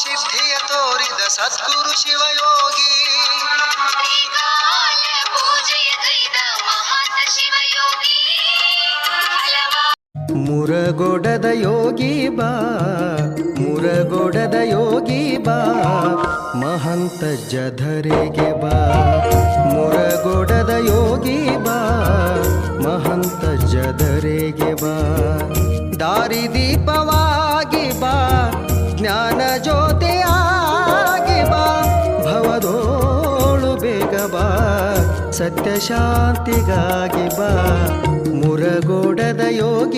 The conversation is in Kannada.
ಸದ್ಗುರು ತೋರಿದ ಸದ್ಗುರು ಶಿವಯೋಗಿ. ಮುರಗೊಡದ ಯೋಗಿ ಬಾ, ಮುರಗೊಡದ ಯೋಗಿ ಬಾ, ಮಹಂತ ಜಧರೆಗೆ ಬಾ. ಮುರಗೊಡದ ಯೋಗಿ ಬಾ, ಮಹಂತ ಜಧರೆಗೆ ಬಾ. ದಾರಿದೀಪವಾಗಿ ಬೇಗ ಬಾ ಶಾಂತಿಗಾಗಿ ಬಾ. ಮುರಗೋಡದ ಯೋಗಿ